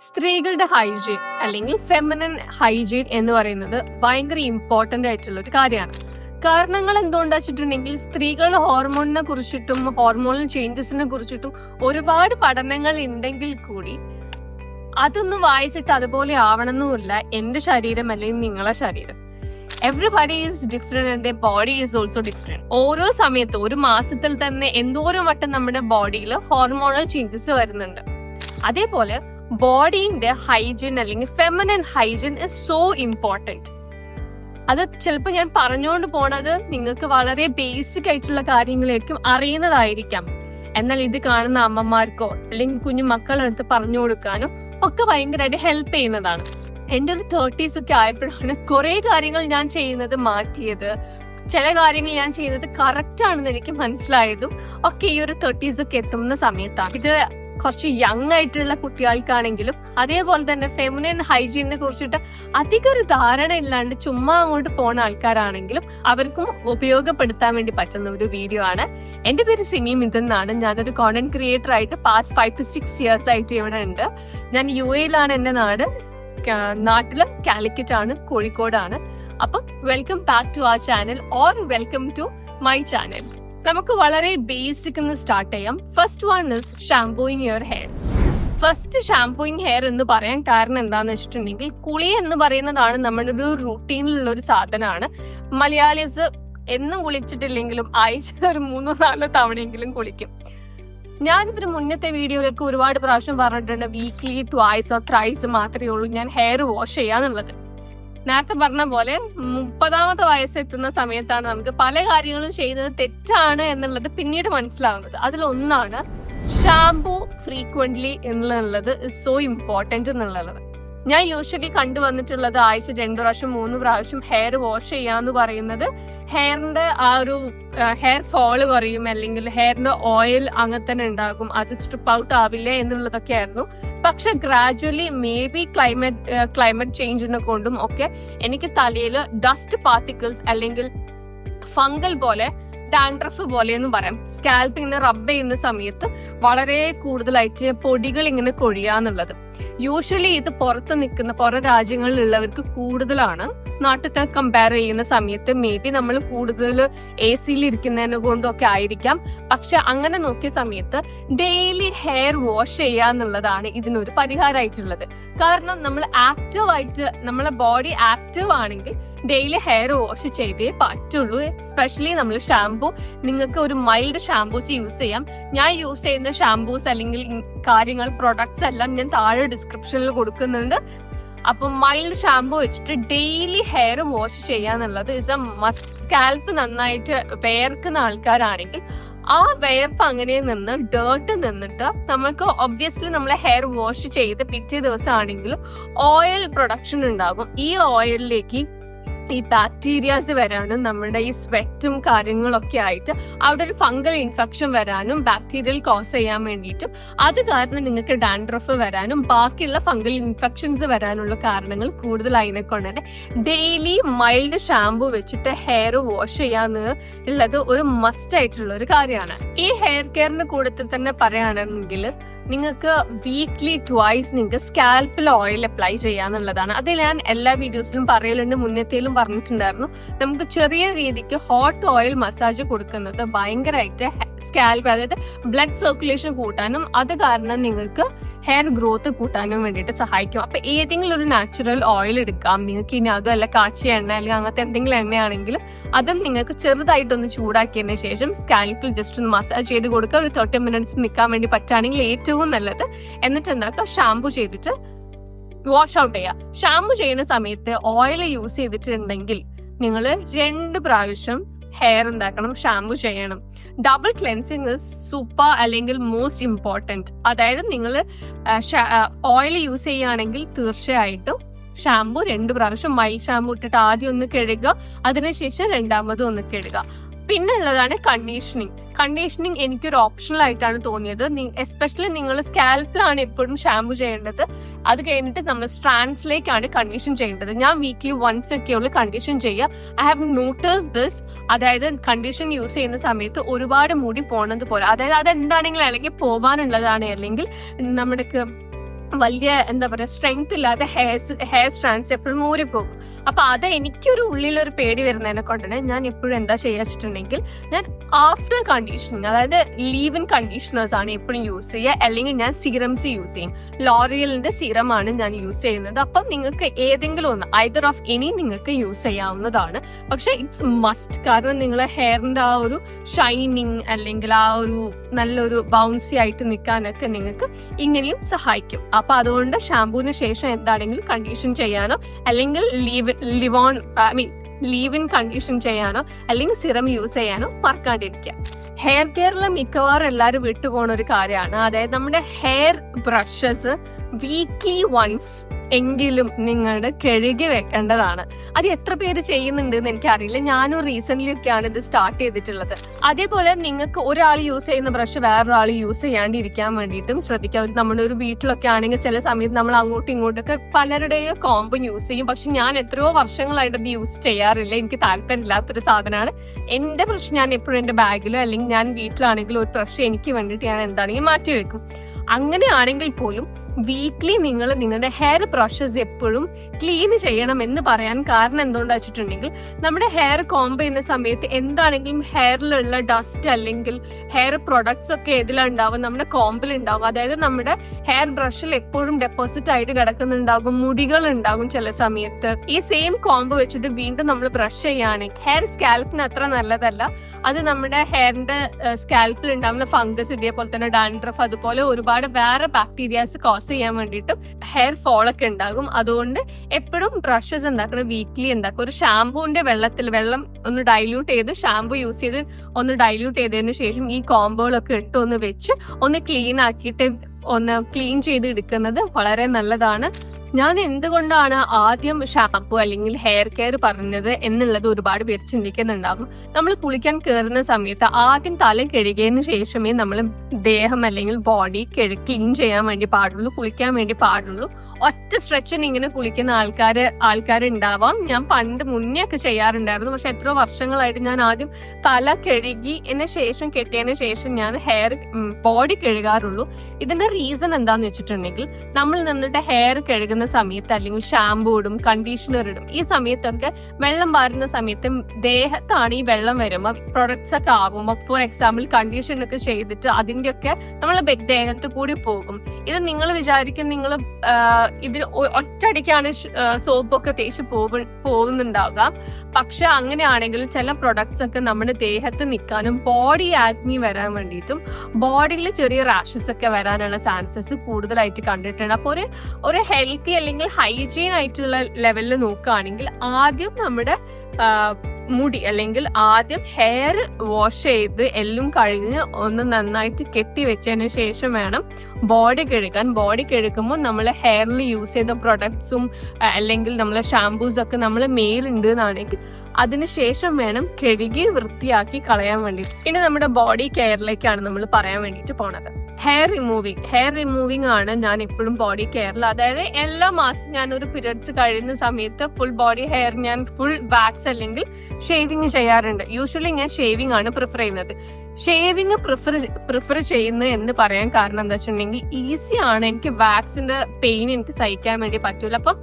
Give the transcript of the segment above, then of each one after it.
സ്ത്രീകളുടെ ഹൈജീൻ അല്ലെങ്കിൽ feminine hygiene എന്ന് പറയുന്നത് ഭയങ്കര ഇമ്പോർട്ടന്റ് ആയിട്ടുള്ള ഒരു കാര്യമാണ്. കാരണങ്ങൾ എന്തുകൊണ്ടാ വെച്ചിട്ടുണ്ടെങ്കിൽ സ്ത്രീകൾ ഹോർമോണിനെ കുറിച്ചിട്ടും ഹോർമോണൽ ചേഞ്ചസിനെ കുറിച്ചിട്ടും ഒരുപാട് പഠനങ്ങൾ ഉണ്ടെങ്കിൽ കൂടി അതൊന്നും വായിച്ചിട്ട് അതുപോലെ ആവണമെന്നുമില്ല എന്റെ ശരീരം അല്ലെങ്കിൽ നിങ്ങളെ ശരീരം. Everybody is different and body is also different ഓരോ സമയത്ത് ഒരു മാസത്തിൽ തന്നെ എന്തോരം വട്ടം നമ്മുടെ ബോഡിയിൽ ഹോർമോണൽ ചേഞ്ചസ് വരുന്നുണ്ട്. അതേപോലെ ബോഡീന്റെ ഹൈജീൻ അല്ലെങ്കിൽ feminine hygiene is so important അത് ചിലപ്പോൾ ഞാൻ പറഞ്ഞുകൊണ്ട് പോണത് നിങ്ങൾക്ക് വളരെ ബേസിക് ആയിട്ടുള്ള കാര്യങ്ങളായിരിക്കും അറിയുന്നതായിരിക്കാം. എന്നാൽ ഇത് കാണുന്ന അമ്മമാർക്കോ അല്ലെങ്കിൽ കുഞ്ഞു മക്കളെടുത്ത് പറഞ്ഞു കൊടുക്കാനോ ഒക്കെ ഭയങ്കരമായിട്ട് ഹെൽപ്പ് ചെയ്യുന്നതാണ്. എന്റെ ഒരു തേർട്ടീസ് ഒക്കെ ആയപ്പോഴാണ് കുറേ കാര്യങ്ങൾ ഞാൻ ചെയ്യുന്നത് മാറ്റിയത്. ചില കാര്യങ്ങൾ ഞാൻ ചെയ്യുന്നത് കറക്റ്റ് ആണെന്ന് എനിക്ക് മനസ്സിലായതും ഒക്കെ ഈ ഒരു തേർട്ടീസ് ഒക്കെ എത്തുന്ന സമയത്താണ്. ഇത് കുറച്ച് യങ് ആയിട്ടുള്ള കുട്ടികൾക്കാണെങ്കിലും അതേപോലെ തന്നെ ഫെമിനൈൻ ഹൈജീനെ കുറിച്ചിട്ട് അധികം ഒരു ധാരണ ഇല്ലാണ്ട് ചുമ്മാ അങ്ങോട്ട് പോണ ആൾക്കാരാണെങ്കിലും അവർക്കും ഉപയോഗപ്പെടുത്താൻ വേണ്ടി പറ്റുന്ന ഒരു വീഡിയോ ആണ്. എന്റെ പേര് സിമി മിഥുൻ എന്നാണ്. ഞാനൊരു കോണ്ടന്റ് ക്രിയേറ്റർ ആയിട്ട് past five to six years ആയിട്ട് ഇവിടെ ഉണ്ട്. ഞാൻ യു എയിലാണ് എന്റെ നാട്. നാട്ടിൽ കാലിക്കറ്റ് ആണ് കോഴിക്കോടാണ്. അപ്പം വെൽക്കം ബാക്ക് ടു ആ channel or welcome to my channel നമുക്ക് വളരെ ബേസിക് എന്ന് സ്റ്റാർട്ട് ചെയ്യാം. First one is shampooing your hair first shampooing hair എന്ന് പറയാൻ കാരണം എന്താന്ന് വെച്ചിട്ടുണ്ടെങ്കിൽ കുളി എന്ന് പറയുന്നതാണ് നമ്മുടെ ഒരു റൂട്ടീനിലുള്ള ഒരു സാധനമാണ്. മലയാളീസ് എന്നും കുളിച്ചിട്ടില്ലെങ്കിലും ആഴ്ച ഒരു മൂന്നോ നാലോ തവണയെങ്കിലും കുളിക്കും. ഞാനിതിന് മുന്നത്തെ വീഡിയോയിലൊക്കെ ഒരുപാട് പ്രാവശ്യം പറഞ്ഞിട്ടുണ്ട് വീക്ക്ലി ട്വൈസ് ഓർ ത്രൈസ് മാത്രമേ ഉള്ളൂ ഞാൻ ഹെയർ വാഷ് ചെയ്യാന്നുള്ളത്. നേരത്തെ പറഞ്ഞ പോലെ മുപ്പതാമത്തെ വയസ്സെത്തുന്ന സമയത്താണ് നമുക്ക് പല കാര്യങ്ങളും ചെയ്യുന്നത് തെറ്റാണ് എന്നുള്ളത് പിന്നീട് മനസ്സിലാവുന്നത്. അതിലൊന്നാണ് ഷാംപൂ ഫ്രീക്വന്റ്ലി എന്നുള്ളത് സോ ഇമ്പോർട്ടന്റ് എന്നുള്ളത്. ഞാൻ യൂഷ്വലി കണ്ടുവന്നിട്ടുള്ളത് ആഴ്ച രണ്ടു പ്രാവശ്യം മൂന്ന് പ്രാവശ്യം ഹെയർ വാഷ് ചെയ്യാന്ന് പറയുന്നത്. ഹെയറിന്റെ ആ ഒരു ഹെയർ ഫോൾ കുറയും അല്ലെങ്കിൽ ഹെയറിന്റെ ഓയിൽ അങ്ങനെ തന്നെ ഉണ്ടാകും. അത് സ്ട്രിപ്പ് ഔട്ട് ആവില്ല എന്നുള്ളതൊക്കെ ആയിരുന്നു. പക്ഷെ gradually may be climate climate ചേഞ്ചിനെ കൊണ്ടും ഒക്കെ എനിക്ക് തലയിൽ ഡസ്റ്റ് പാർട്ടിക്കിൾസ് അല്ലെങ്കിൽ ഫംഗൽ പോലെ ഡാൻഡ്രഫ് പോലെയെന്നും പറയാം. സ്കാൽപ്പ് ഇങ്ങനെ റബ്ബ് ചെയ്യുന്ന സമയത്ത് വളരെ കൂടുതലായിട്ട് പൊടികൾ ഇങ്ങനെ കൊഴിയാന്നുള്ളത് യൂഷ്വലി ഇത് പുറത്ത് നിൽക്കുന്ന പുറം രാജ്യങ്ങളിലുള്ളവർക്ക് കൂടുതലാണ്. നാട്ടിലത്തെ കമ്പയർ ചെയ്യുന്ന സമയത്ത് മേ ബി നമ്മൾ കൂടുതൽ എ സിയിൽ ഇരിക്കുന്നതിനെ കൊണ്ടൊക്കെ ആയിരിക്കാം. പക്ഷെ അങ്ങനെ നോക്കിയ സമയത്ത് ഡെയിലി ഹെയർ വാഷ് ചെയ്യുക എന്നുള്ളതാണ് ഇതിനൊരു പരിഹാരമായിട്ടുള്ളത്. കാരണം നമ്മൾ ആക്റ്റീവ് ആയിട്ട് നമ്മളെ ബോഡി ആക്റ്റീവ് ആണെങ്കിൽ ഡെയിലി ഹെയർ വാഷ് ചെയ്തേ പറ്റുള്ളൂ. എസ്പെഷ്യലി നമ്മൾ ഷാംപൂ നിങ്ങൾക്ക് ഒരു മൈൽഡ് ഷാംപൂസ് യൂസ് ചെയ്യാം. ഞാൻ യൂസ് ചെയ്യുന്ന ഷാംപൂസ് അല്ലെങ്കിൽ കാര്യങ്ങൾ പ്രൊഡക്ട്സ് എല്ലാം ഞാൻ താഴെ ഡിസ്ക്രിപ്ഷനിൽ കൊടുക്കുന്നുണ്ട്. അപ്പൊ മൈൽഡ് ഷാംപൂ വെച്ചിട്ട് ഡെയിലി ഹെയർ വാഷ് ചെയ്യാന്നുള്ളത് ഇസ് എ മസ്റ്റ് സ്കാൽപ്പ് നന്നായിട്ട് വേർക്കുന്ന ആൾക്കാരാണെങ്കിൽ ആ വേർപ്പ് അങ്ങനെ നിന്ന് ഡേർട്ട് നിന്നിട്ട് നമുക്ക് ഒബ്വിയസ്ലി നമ്മളെ ഹെയർ വാഷ് ചെയ്ത് പിറ്റേ ദിവസമാണെങ്കിലും ഓയിൽ പ്രൊഡക്ഷൻ ഉണ്ടാകും. ഈ ഓയിലിലേക്ക് ഈ ബാക്ടീരിയാസ് വരാനും നമ്മുടെ ഈ സ്വെറ്റും കാര്യങ്ങളൊക്കെ ആയിട്ട് അവിടെ ഒരു ഫംഗൽ ഇൻഫെക്ഷൻ വരാനും ബാക്ടീരിയൽ കോസ് ചെയ്യാൻ വേണ്ടിയിട്ടും. അത് കാരണം നിങ്ങൾക്ക് ഡാൻഡ്രഫ് വരാനും ബാക്കിയുള്ള ഫംഗൽ ഇൻഫെക്ഷൻസ് വരാനുള്ള കാരണങ്ങൾ കൂടുതലായി കൊണ്ട് തന്നെ ഡെയിലി മൈൽഡ് ഷാംപൂ വെച്ചിട്ട് ഹെയർ വാഷ് ചെയ്യാന്ന് ഉള്ളത് ഒരു മസ്റ്റ് ആയിട്ടുള്ള ഒരു കാര്യമാണ്. ഈ ഹെയർ കെയറിന് കൂടുതൽ തന്നെ പറയുകയാണെങ്കിൽ നിങ്ങൾക്ക് വീക്ക്ലി ട്വൈസ് നിങ്ങൾക്ക് സ്കാൽപ്പിൽ ഓയിൽ അപ്ലൈ ചെയ്യാന്നുള്ളതാണ്. അത് ഞാൻ എല്ലാ വീഡിയോസിലും പറയലുണ്ട് മുന്നത്തേലും പറഞ്ഞിട്ടുണ്ടായിരുന്നു. നമുക്ക് ചെറിയ രീതിക്ക് ഹോട്ട് ഓയിൽ മസാജ് കൊടുക്കുന്നത് ഭയങ്കരമായിട്ട് സ്കാൽപ്പ് അതായത് ബ്ലഡ് സർക്കുലേഷൻ കൂട്ടാനും അത് കാരണം നിങ്ങൾക്ക് ഹെയർ ഗ്രോത്ത് കൂട്ടാനും വേണ്ടിയിട്ട് സഹായിക്കും. അപ്പൊ ഏതെങ്കിലും ഒരു നാച്ചുറൽ ഓയിൽ എടുക്കാം. നിങ്ങൾക്ക് ഇനി അതുമല്ല കാച്ചിയ എണ്ണ അല്ലെങ്കിൽ അങ്ങനത്തെ എന്തെങ്കിലും എണ്ണയാണെങ്കിലും അതും നിങ്ങൾക്ക് ചെറുതായിട്ടൊന്ന് ചൂടാക്കിയതിന് ശേഷം സ്കാൽപ്പിൽ ജസ്റ്റ് ഒന്ന് മസാജ് ചെയ്ത് കൊടുക്കുക. ഒരു തേർട്ടി മിനിറ്റ്സ് നിൽക്കാൻ വേണ്ടി പറ്റുകയാണെങ്കിൽ ഏറ്റവും നല്ലത്. എന്നിട്ട് എന്താക്കുക ഷാംപൂ ചെയ്തിട്ട് വാഷ് ഔട്ട് ചെയ്യുക ഷാംപൂ ചെയ്യുന്ന സമയത്ത് ഓയിൽ യൂസ് ചെയ്തിട്ടുണ്ടെങ്കിൽ നിങ്ങൾ രണ്ട് പ്രാവശ്യം ഹെയർ എന്താക്കണം? ഷാംപൂ ചെയ്യണം. ഡബിൾ ക്ലെൻസിങ് സൂപ്പർ അല്ലെങ്കിൽ മോസ്റ്റ് ഇമ്പോർട്ടന്റ് അതായത് നിങ്ങൾ ഓയിൽ യൂസ് ചെയ്യുകയാണെങ്കിൽ തീർച്ചയായിട്ടും ഷാംപൂ രണ്ട് പ്രാവശ്യം മൈൽ ഷാംപൂ ഇട്ടിട്ട് ആദ്യം ഒന്ന് കഴുകുക. അതിനുശേഷം രണ്ടാമതും ഒന്ന് കഴുകുക. പിന്നെ ഉള്ളതാണ് കണ്ടീഷനിങ് കണ്ടീഷനിങ് എനിക്കൊരു ഓപ്ഷണൽ ആയിട്ടാണ് തോന്നിയത്. എസ്പെഷ്യലി നിങ്ങൾ സ്കാൽപ്പിലാണ് എപ്പോഴും ഷാംപൂ ചെയ്യേണ്ടത്. അത് കഴിഞ്ഞിട്ട് നമ്മൾ സ്ട്രാൻഡ്സിലേക്കാണ് കണ്ടീഷൻ ചെയ്യേണ്ടത്. ഞാൻ വീക്ക്ലി വൺസ് ഒക്കെ ഉള്ളു കണ്ടീഷൻ ചെയ്യുക. ഐ ഹാവ് നോട്ടേഴ്സ് ദിസ് അതായത് കണ്ടീഷൻ യൂസ് ചെയ്യുന്ന സമയത്ത് ഒരുപാട് മുടി പോണത് പോലെ അതായത് അതെന്താണെങ്കിലും അല്ലെങ്കിൽ പോകാനുള്ളതാണ് അല്ലെങ്കിൽ നമ്മുടെ വലിയ എന്താ പറയാ സ്ട്രെങ്ത് ഇല്ലാതെ ഹെയർസ് ഹെയർ സ്ട്രാൻസ് എപ്പോഴും ഊരിപ്പോകും അപ്പൊ അത് എനിക്കൊരു ഉള്ളിലൊരു പേടി വരുന്നതിനെ കൊണ്ടാണ് ഞാൻ എപ്പോഴും എന്താ ചെയ്യുക വെച്ചിട്ടുണ്ടെങ്കിൽ ഞാൻ ആഫ്റ്റർ കണ്ടീഷനിങ് അതായത് ലീവ് ഇൻ കണ്ടീഷണേഴ്സ് ആണ് എപ്പോഴും യൂസ് ചെയ്യുക. അല്ലെങ്കിൽ ഞാൻ സീറംസ് യൂസ് ചെയ്യും. ലോറിയലിന്റെ സീറമാണ് ഞാൻ യൂസ് ചെയ്യുന്നത്. അപ്പം നിങ്ങൾക്ക് ഏതെങ്കിലും ഒന്ന് ഐദർ ഓഫ് എനി നിങ്ങൾക്ക് യൂസ് ചെയ്യാവുന്നതാണ്. പക്ഷെ ഇറ്റ്സ് മസ്റ്റ് കാരണം നിങ്ങളെ ഹെയറിന്റെ ആ ഒരു ഷൈനിങ് അല്ലെങ്കിൽ ആ ഒരു നല്ലൊരു ബൗൺസി ആയിട്ട് നിൽക്കാനൊക്കെ നിങ്ങൾക്ക് ഇങ്ങനെയും സഹായിക്കും. അപ്പൊ അതുകൊണ്ട് ഷാമ്പൂവിന് ശേഷം എന്താണെങ്കിലും കണ്ടീഷൻ ചെയ്യാനോ അല്ലെങ്കിൽ leave on I mean leave in condition ചെയ്യാനോ അല്ലെങ്കിൽ സിറം യൂസ് ചെയ്യാനോ മറക്കാണ്ടിരിക്കുക. ഹെയർ കെയറിൽ മിക്കവാറും എല്ലാവരും വിട്ടുപോകുന്ന ഒരു കാര്യമാണ്. അതായത് നമ്മുടെ ഹെയർ ബ്രഷസ് വീക്ക്ലി വൺസ് എങ്കിലും നിങ്ങളുടെ കഴുകി വെക്കേണ്ടതാണ്. അത് എത്ര പേര് ചെയ്യുന്നുണ്ട് എന്ന് എനിക്കറിയില്ല. ഞാനും റീസെന്റ് ഒക്കെയാണ് ഇത് സ്റ്റാർട്ട് ചെയ്തിട്ടുള്ളത്. അതേപോലെ നിങ്ങൾക്ക് ഒരാൾ യൂസ് ചെയ്യുന്ന ബ്രഷ് വേറൊരാൾ യൂസ് ചെയ്യാണ്ടിരിക്കാൻ വേണ്ടിയിട്ടും ശ്രദ്ധിക്കാം. നമ്മുടെ ഒരു വീട്ടിലൊക്കെ ആണെങ്കിൽ ചില സമയത്ത് നമ്മൾ അങ്ങോട്ടും ഇങ്ങോട്ടൊക്കെ പലരുടെയും കോമ്പ് യൂസ് ചെയ്യും. പക്ഷെ ഞാൻ എത്രയോ വർഷങ്ങളായിട്ട് ഇത് യൂസ് ചെയ്യാറില്ല. എനിക്ക് താല്പര്യമില്ലാത്തൊരു സാധനമാണ്. എന്റെ ബ്രഷ് ഞാൻ എപ്പോഴും എന്റെ ബാഗിലോ അല്ലെങ്കിൽ ഞാൻ വീട്ടിലാണെങ്കിലും ഒരു ബ്രഷ് എനിക്ക് വേണ്ടിയിട്ട് ഞാൻ എന്താണെങ്കിൽ മാറ്റി വെക്കും. അങ്ങനെയാണെങ്കിൽ പോലും വീക്ക്ലി നിങ്ങൾ നിങ്ങളുടെ ഹെയർ ബ്രഷസ് എപ്പോഴും ക്ലീൻ ചെയ്യണം എന്ന് പറയാൻ കാരണം എന്തുകൊണ്ട് വെച്ചിട്ടുണ്ടെങ്കിൽ നമ്മുടെ ഹെയർ കോംബ് ചെയ്യുന്ന സമയത്ത് എന്താണെങ്കിലും ഹെയറിലുള്ള ഡസ്റ്റ് അല്ലെങ്കിൽ ഹെയർ പ്രൊഡക്ട്സ് ഒക്കെ ഇതിലുണ്ടാവും നമ്മുടെ കോമ്പിൽ ഉണ്ടാവും അതായത് നമ്മുടെ ഹെയർ ബ്രഷിൽ എപ്പോഴും ഡെപ്പോസിറ്റ് ആയിട്ട് കിടക്കുന്നുണ്ടാകും മുടികൾ ഉണ്ടാകും ചില സമയത്ത്. ഈ സെയിം കോംബ് വെച്ചിട്ട് വീണ്ടും നമ്മൾ ബ്രഷ് ചെയ്യുകയാണെങ്കിൽ ഹെയർ സ്കാൽപ്പിന് അത്ര നല്ലതല്ല. അത് നമ്മുടെ ഹെയറിന്റെ സ്കാൽപ്പിൽ ഉണ്ടാവുന്ന ഫംഗസ് ഇതേപോലെ തന്നെ ഡാൻഡ്രഫ് അതുപോലെ ഒരുപാട് വേറെ ബാക്ടീരിയാസ് കോസ് ചെയ്യാൻ വേണ്ടിയിട്ടും ഹെയർ ഫോൾ ഒക്കെ ഉണ്ടാകും. അതുകൊണ്ട് എപ്പോഴും ബ്രഷസ് എന്താക്കണം വീക്ക്ലി എന്താക്കും ഒരു ഷാമ്പൂവിന്റെ വെള്ളത്തിൽ വെള്ളം ഒന്ന് ഡൈല്യൂട്ട് ചെയ്ത് ഷാമ്പു യൂസ് ചെയ്ത് ഒന്ന് ഡൈല്യൂട്ട് ചെയ്തതിന് ശേഷം ഈ കോമ്പോകളൊക്കെ ഇട്ട് ഒന്ന് വെച്ച് ഒന്ന് ക്ലീൻ ആക്കിയിട്ട് ഒന്ന് ക്ലീൻ ചെയ്ത് എടുക്കുന്നത് വളരെ നല്ലതാണ്. ഞാൻ എന്തുകൊണ്ടാണ് ആദ്യം ഷാമ്പു അല്ലെങ്കിൽ ഹെയർ കെയർ പറഞ്ഞത് എന്നുള്ളത് ഒരുപാട് പേര് ചിന്തിക്കുന്നുണ്ടാകും. നമ്മൾ കുളിക്കാൻ കയറുന്ന സമയത്ത് ആദ്യം തല കഴുകിയതിന് ശേഷമേ നമ്മൾ ദേഹം അല്ലെങ്കിൽ ബോഡി ക്ലീൻ ചെയ്യാൻ വേണ്ടി പാടുള്ളൂ കുളിക്കാൻ വേണ്ടി പാടുള്ളൂ. ഒറ്റ സ്ട്രെച്ചിന് ഇങ്ങനെ കുളിക്കുന്ന ആൾക്കാർ ആൾക്കാരുണ്ടാവാം. ഞാൻ പണ്ട് മുന്നേ ഒക്കെ ചെയ്യാറുണ്ടായിരുന്നു. പക്ഷെ എത്ര വർഷങ്ങളായിട്ട് ഞാൻ ആദ്യം തല കഴുകി എന്ന ശേഷം കെട്ടിയതിന് ശേഷം ഞാൻ ഹെയർ ബോഡി കഴുകാറുള്ളൂ. ഇതിന്റെ റീസൺ എന്താന്ന് വെച്ചിട്ടുണ്ടെങ്കിൽ നമ്മൾ നിന്നിട്ട് ഹെയർ കഴുകുന്ന സമയത്ത് അല്ലെങ്കിൽ ഷാമ്പൂ ഇടും കണ്ടീഷണർ ഇടും. ഈ സമയത്തൊക്കെ വെള്ളം വാരുന്ന സമയത്ത് ദേഹത്താണ് ഈ വെള്ളം വരുമ്പോൾ പ്രൊഡക്ട്സ് ഒക്കെ ആകുമ്പോൾ ഫോർ എക്സാമ്പിൾ കണ്ടീഷൻ ഒക്കെ ചെയ്തിട്ട് അതിന്റെയൊക്കെ നമ്മൾ ദേഹത്ത് കൂടി പോകും. ഇത് നിങ്ങൾ വിചാരിക്കും നിങ്ങൾ ഇതിൽ ഒറ്റയടിക്കാണ് സോപ്പൊക്കെ തേച്ച് പോകു പോകുന്നുണ്ടാകാം. പക്ഷെ അങ്ങനെയാണെങ്കിലും ചില പ്രൊഡക്ട്സ് ഒക്കെ നമ്മുടെ ദേഹത്ത് നിൽക്കാനും ബോഡി ആക്നി വരാൻ വേണ്ടിയിട്ടും ബോഡിയിൽ ചെറിയ റാഷസ് ഒക്കെ വരാനുള്ള ചാൻസസ് കൂടുതലായിട്ട് കണ്ടിട്ടുണ്ട്. അപ്പോൾ ഒരു ഒരു ഹെൽത്തി അല്ലെങ്കിൽ ഹൈജീൻ ആയിട്ടുള്ള ലെവലിൽ നോക്കുകയാണെങ്കിൽ ആദ്യം നമ്മുടെ മുടി അല്ലെങ്കിൽ ആദ്യം ഹെയർ വാഷ് ചെയ്ത് എല്ലും കഴുകി ഒന്ന് നന്നായിട്ട് കെട്ടി വെച്ചതിന് ശേഷം വേണം ബോഡി കഴുകാൻ. ബോഡി കഴുകുമ്പോൾ നമ്മൾ ഹെയറിൽ യൂസ് ചെയ്ത പ്രൊഡക്ട്സും അല്ലെങ്കിൽ നമ്മളെ ഷാംപൂസ് ഒക്കെ നമ്മൾ മേലുണ്ട് എന്നാണെങ്കിൽ അതിനുശേഷം വേണം കഴുകി വൃത്തിയാക്കി കളയാൻ വേണ്ടിയിട്ട്. ഇനി നമ്മുടെ ബോഡി കെയറിലേക്കാണ് നമ്മൾ പറയാൻ വേണ്ടിയിട്ട് പോണത്. ഹെയർ റിമൂവിങ് ഹെയർ റിമൂവിങ് ആണ് ഞാൻ എപ്പോഴും ബോഡി കെയറിൽ അതായത് എല്ലാ മാസം ഞാൻ ഒരു പീരിയഡ്സ് കഴിയുന്ന സമയത്ത് ഫുൾ ബോഡി ഹെയർ ഞാൻ ഫുൾ വാക്സ് അല്ലെങ്കിൽ ഷേവിങ് ചെയ്യാറുണ്ട്. യൂഷ്വലി ഞാൻ ഷേവിങ് ആണ് പ്രിഫർ ചെയ്യുന്നത്. ഷേവിങ് പ്രിഫർ പ്രിഫർ ചെയ്യുന്നത് എന്ന് പറയാൻ കാരണം എന്താ വെച്ചിട്ടുണ്ടെങ്കിൽ ഈസി ആണ്. എനിക്ക് വാക്സിന്റെ പെയിൻ എനിക്ക് സഹിക്കാൻ വേണ്ടി പറ്റൂല. അപ്പം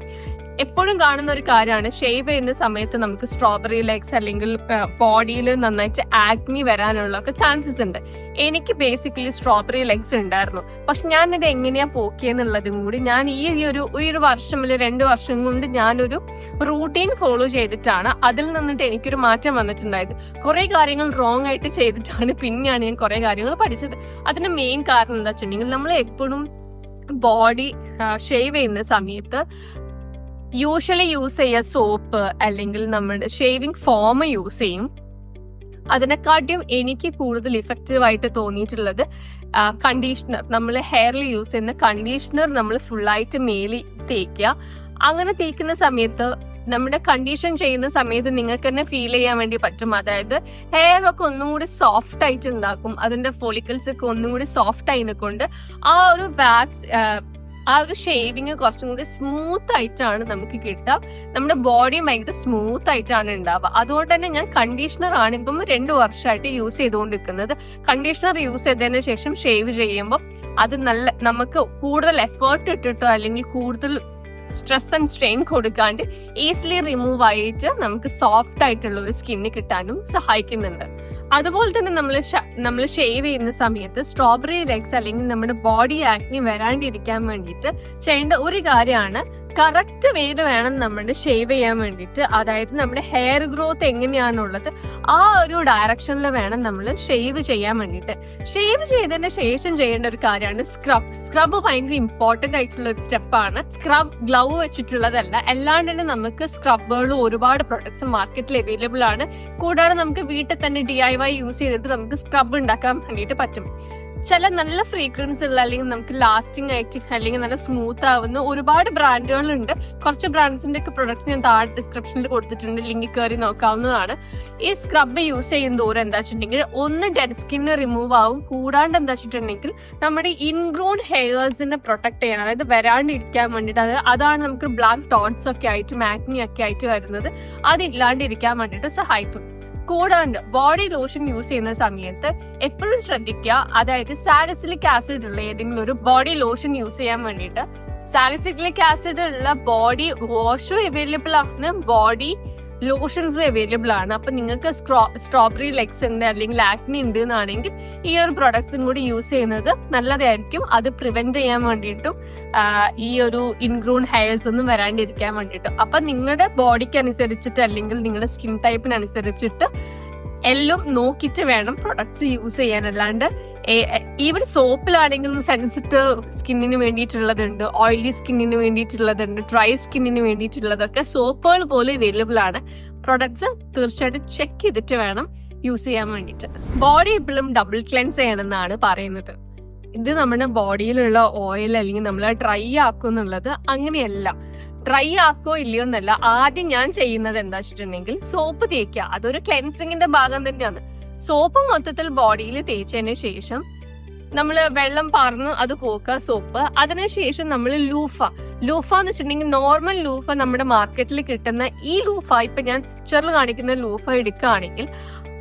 എപ്പോഴും കാണുന്ന ഒരു കാര്യമാണ്. ഷേവ് ചെയ്യുന്ന സമയത്ത് നമുക്ക് സ്ട്രോബെറി ലെഗ്സ് അല്ലെങ്കിൽ ബോഡിയിൽ നന്നായിട്ട് ആക്നി വരാനുള്ള ഒക്കെ ചാൻസസ് ഉണ്ട്. എനിക്ക് ബേസിക്കലി സ്ട്രോബെറി ലെഗ്സ് ഉണ്ടായിരുന്നു. പക്ഷെ ഞാൻ ഇത് എങ്ങനെയാ പോക്കിയെന്നുള്ളതും കൂടി ഞാൻ ഈ ഒരു ഒരു വർഷം അല്ലെങ്കിൽ രണ്ട് വർഷം കൊണ്ട് ഞാനൊരു റൂട്ടീൻ ഫോളോ ചെയ്തിട്ടാണ് അതിൽ നിന്നിട്ട് എനിക്കൊരു മാറ്റം വന്നിട്ടുണ്ടായത്. കുറെ കാര്യങ്ങൾ റോങ് ആയിട്ട് ചെയ്തിട്ടാണ് പിന്നെയാണ് ഞാൻ കുറെ കാര്യങ്ങൾ പഠിച്ചത്. അതിന്റെ മെയിൻ കാരണം എന്താ വെച്ചിട്ടുണ്ടെങ്കിൽ നമ്മൾ എപ്പോഴും ബോഡി ഷേവ് ചെയ്യുന്ന സമയത്ത് യൂഷ്വലി യൂസ് ചെയ്യുക സോപ്പ് അല്ലെങ്കിൽ നമ്മുടെ ഷേവിംഗ് ഫോം യൂസ് ചെയ്യും. അതിനെക്കാട്ടിയും എനിക്ക് കൂടുതൽ ഇഫക്റ്റീവ് ആയിട്ട് തോന്നിയിട്ടുള്ളത് കണ്ടീഷണർ നമ്മൾ ഹെയറിൽ യൂസ് ചെയ്യുന്ന കണ്ടീഷണർ നമ്മൾ ഫുള്ളായിട്ട് മേലി തേക്കുക. അങ്ങനെ തേക്കുന്ന സമയത്ത് നമ്മുടെ കണ്ടീഷൻ ചെയ്യുന്ന സമയത്ത് നിങ്ങൾക്ക് തന്നെ ഫീൽ ചെയ്യാൻ വേണ്ടി പറ്റും. അതായത് ഹെയർ ഒക്കെ ഒന്നും കൂടി സോഫ്റ്റ് ആയിട്ട് ഉണ്ടാക്കും. അതിന്റെ ഫോളിക്കിൾസ് ഒക്കെ ഒന്നും കൂടി സോഫ്റ്റ് ആയതിനെ കൊണ്ട് ആ ഒരു വാക്സ് ആ ഒരു ഷേവിങ് കുറച്ചും കൂടി സ്മൂത്ത് ആയിട്ടാണ് നമുക്ക് കിട്ടുക. നമ്മുടെ ബോഡിയും ഭയങ്കര സ്മൂത്ത് ആയിട്ടാണ് ഉണ്ടാവുക. അതുകൊണ്ട് തന്നെ ഞാൻ കണ്ടീഷണർ ആണ് ഇപ്പം രണ്ട് വർഷമായിട്ട് യൂസ് ചെയ്തുകൊണ്ടിരിക്കുന്നത്. കണ്ടീഷണർ യൂസ് ചെയ്തതിന് ശേഷം ഷേവ് ചെയ്യുമ്പോൾ അത് നല്ല നമുക്ക് കൂടുതൽ എഫേർട്ട് ഇട്ടിട്ടോ അല്ലെങ്കിൽ കൂടുതൽ സ്ട്രെസ് ആൻഡ് സ്ട്രെയിൻ കൊടുക്കാണ്ട് ഈസിലി റിമൂവ് ആയിട്ട് നമുക്ക് സോഫ്റ്റ് ആയിട്ടുള്ള ഒരു സ്കിന്ന് കിട്ടാനും സഹായിക്കുന്നുണ്ട്. അതുപോലെ തന്നെ നമ്മൾ നമ്മൾ ഷേവ് ചെയ്യുന്ന സമയത്ത് സ്ട്രോബെറി ലെഗ്സ് അല്ലെങ്കിൽ നമ്മുടെ ബോഡി ആക്നി വരാണ്ടിരിക്കാൻ വേണ്ടിയിട്ട് ചെയ്യേണ്ട ഒരു കാര്യമാണ് കറക്റ്റ് വേര് വേണം നമ്മൾ ഷേവ് ചെയ്യാൻ വേണ്ടിയിട്ട്. അതായത് നമ്മുടെ ഹെയർ ഗ്രോത്ത് എങ്ങനെയാണുള്ളത് ആ ഒരു ഡയറക്ഷനിൽ വേണം നമ്മൾ ഷേവ് ചെയ്യാൻ വേണ്ടിയിട്ട്. ഷേവ് ചെയ്തതിന് ശേഷം ചെയ്യേണ്ട ഒരു കാര്യമാണ് സ്ക്രബ് സ്ക്രബ് ഭയങ്കര ഇമ്പോർട്ടന്റ് ആയിട്ടുള്ള ഒരു സ്റ്റെപ്പാണ് സ്ക്രബ് ഗ്ലൗ വെച്ചിട്ടുള്ളതല്ല. അല്ലാണ്ട് തന്നെ നമുക്ക് സ്ക്രബുകളും ഒരുപാട് പ്രൊഡക്ട്സ് മാർക്കറ്റിൽ അവൈലബിൾ ആണ്. കൂടാതെ നമുക്ക് വീട്ടിൽ തന്നെ ഡി ഐ വൈ യൂസ് ചെയ്തിട്ട് നമുക്ക് സ്ക്രബ് ഉണ്ടാക്കാൻ വേണ്ടിയിട്ട് പറ്റും. ചില നല്ല ഫ്രീക്വൻസി ഉള്ള അല്ലെങ്കിൽ നമുക്ക് ലാസ്റ്റിംഗ് ആയിട്ട് അല്ലെങ്കിൽ നല്ല സ്മൂത്ത് ആവുന്ന ഒരുപാട് ബ്രാൻഡുകളുണ്ട് കുറച്ച് ബ്രാൻഡ്സിന്റെ ഒക്കെ പ്രൊഡക്ട്സ് ഞാൻ താഴെ ഡിസ്ക്രിപ്ഷനിൽ കൊടുത്തിട്ടുണ്ട്. ലിങ്ക് കയറി നോക്കാവുന്നതാണ്. ഈ സ്ക്രബ് യൂസ് ചെയ്യും ദൂരം എന്താ വെച്ചിട്ടുണ്ടെങ്കിൽ ഒന്ന് ഡെഡ് സ്കിന്ന് റിമൂവ് ആവും. കൂടാണ്ട് എന്താ വെച്ചിട്ടുണ്ടെങ്കിൽ നമ്മുടെ ഇൻഗ്രോൺ ഹെയർസിനെ പ്രൊട്ടക്ട് ചെയ്യണം. അതായത് വരാണ്ടിരിക്കാൻ വേണ്ടിയിട്ട് അത് അതാണ് നമുക്ക് ബ്ലാക്ക് ടോട്ട്സ് ഒക്കെ ആയിട്ട് മാഗ്നി ഒക്കെ ആയിട്ട് വരുന്നത്. അതില്ലാണ്ടിരിക്കാൻ വേണ്ടിയിട്ട് സഹായിക്കും. കൂടാണ്ട് ബോഡി ലോഷൻ യൂസ് ചെയ്യുന്ന സമയത്ത് എപ്പോഴും ശ്രദ്ധിക്കുക. അതായത് സാലിസിലിക് ആസിഡ് ഉള്ള ഏതെങ്കിലും ഒരു ബോഡി ലോഷൻ യൂസ് ചെയ്യാൻ വേണ്ടിയിട്ട്. സാലിസിലിക് ആസിഡ് ഉള്ള ബോഡി വാഷും അവൈലബിൾ ആണ് ബോഡി ലോഷൻസും അവൈലബിൾ ആണ്. അപ്പൊ നിങ്ങൾക്ക് സ്ട്രോ സ്ട്രോബെറി ലെഗ്സ് ഉണ്ട് അല്ലെങ്കിൽ ആക്നി ഉണ്ട് എന്നാണെങ്കിൽ ഈ ഒരു പ്രൊഡക്ട്സും കൂടി യൂസ് ചെയ്യുന്നത് നല്ലതായിരിക്കും. അത് പ്രിവെന്റ് ചെയ്യാൻ വേണ്ടിയിട്ടും ഈ ഒരു ഇൻഗ്രൂൺ ഹെയർസ് ഒന്നും വരാണ്ടിരിക്കാൻ വേണ്ടിയിട്ടും. അപ്പൊ നിങ്ങളുടെ ബോഡിക്ക് അനുസരിച്ചിട്ട് അല്ലെങ്കിൽ നിങ്ങളുടെ സ്കിൻ ടൈപ്പിനനുസരിച്ചിട്ട് എല്ലാം നോക്കിയിട്ട് വേണം പ്രൊഡക്ട്സ് യൂസ് ചെയ്യാൻ. അല്ലാണ്ട് ഈവൻ സോപ്പിലാണെങ്കിലും സെൻസിറ്റീവ് സ്കിന്നിന് വേണ്ടിയിട്ടുള്ളതുണ്ട് ഓയിലി സ്കിന്നിന് വേണ്ടിയിട്ടുള്ളതുണ്ട് ഡ്രൈ സ്കിന്നിന് വേണ്ടിയിട്ടുള്ളതൊക്കെ സോപ്പുകൾ പോലെ അവൈലബിൾ ആണ്. പ്രൊഡക്ട്സ് തീർച്ചയായിട്ടും ചെക്ക് ചെയ്തിട്ട് വേണം യൂസ് ചെയ്യാൻ വേണ്ടിയിട്ട്. ബോഡി എപ്പോഴും ഡബിൾ ക്ലെൻസ് ചെയ്യണമെന്നാണ് പറയുന്നത്. ഇത് നമ്മുടെ ബോഡിയിലുള്ള ഓയിൽ അല്ലെങ്കിൽ നമ്മൾ ഡ്രൈ ആക്കും എന്നുള്ളത് അങ്ങനെയല്ല. ഡ്രൈ ആക്കോ ഇല്ലയോ എന്നല്ല. ആദ്യം ഞാൻ ചെയ്യുന്നത് എന്താ വെച്ചിട്ടുണ്ടെങ്കിൽ സോപ്പ് തേക്കുക. അതൊരു ക്ലെൻസിങ്ങിന്റെ ഭാഗം തന്നെയാണ്. സോപ്പ് മൊത്തത്തിൽ ബോഡിയിൽ തേച്ചതിന് ശേഷം നമ്മൾ വെള്ളം പാർന്ന് അത് പോക്കുക സോപ്പ്. അതിനുശേഷം നമ്മൾ ലൂഫ. ലൂഫ എന്ന് വെച്ചിട്ടുണ്ടെങ്കിൽ നോർമൽ ലൂഫ നമ്മുടെ മാർക്കറ്റിൽ കിട്ടുന്ന ഈ ലൂഫ ഇപ്പൊ ഞാൻ ചെറു കാണിക്കുന്ന ലൂഫ എടുക്കുകയാണെങ്കിൽ